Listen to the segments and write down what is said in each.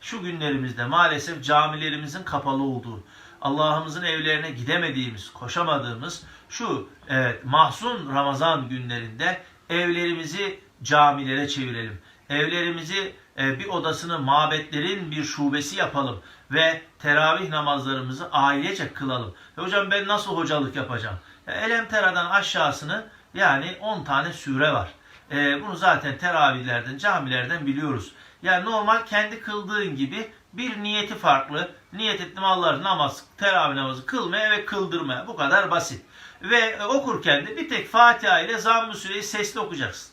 Şu günlerimizde maalesef camilerimizin kapalı olduğu, Allah'ımızın evlerine gidemediğimiz, koşamadığımız şu evet, mahzun Ramazan günlerinde evlerimizi camilere çevirelim. Evlerimizi e, bir odasını mabetlerin bir şubesi yapalım ve teravih namazlarımızı ailece kılalım. E hocam ben nasıl hocalık yapacağım? E, Elemtera'dan aşağısını yani 10 tane sure var. E, bunu zaten teravihlerden, camilerden biliyoruz. Yani normal kendi kıldığın gibi bir niyeti farklı. Niyet ettim Allah'ın namaz, teravih namazı kılmaya ve kıldırmaya. Bu kadar basit. Ve e, okurken de bir tek Fatiha ile Zamm-ı Süreyi sesli okuyacaksın.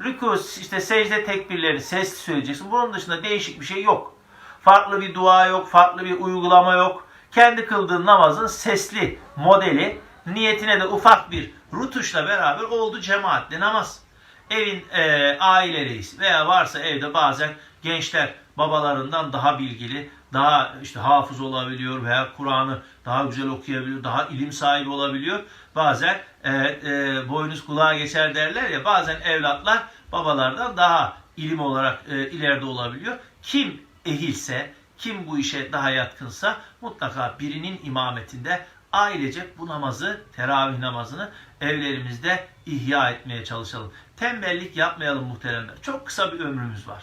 Rükû, işte secde tekbirlerini sesli söyleyeceksin. Bunun dışında değişik bir şey yok. Farklı bir dua yok, farklı bir uygulama yok. Kendi kıldığın namazın sesli modeli, niyetine de ufak bir rutuşla beraber oldu cemaatli namaz evin e, aile reisi veya varsa evde bazen gençler babalarından daha bilgili, daha işte hafız olabiliyor veya Kur'an'ı daha güzel okuyabiliyor, daha ilim sahibi olabiliyor. Bazen e, e, boynuz kulağa geçer derler ya bazen evlatlar babalardan daha ilim olarak e, ileride olabiliyor. Kim ehilse, kim bu işe daha yatkınsa mutlaka birinin imametinde ailecek bu namazı, teravih namazını evlerimizde ihya etmeye çalışalım. Tembellik yapmayalım muhteremler. Çok kısa bir ömrümüz var.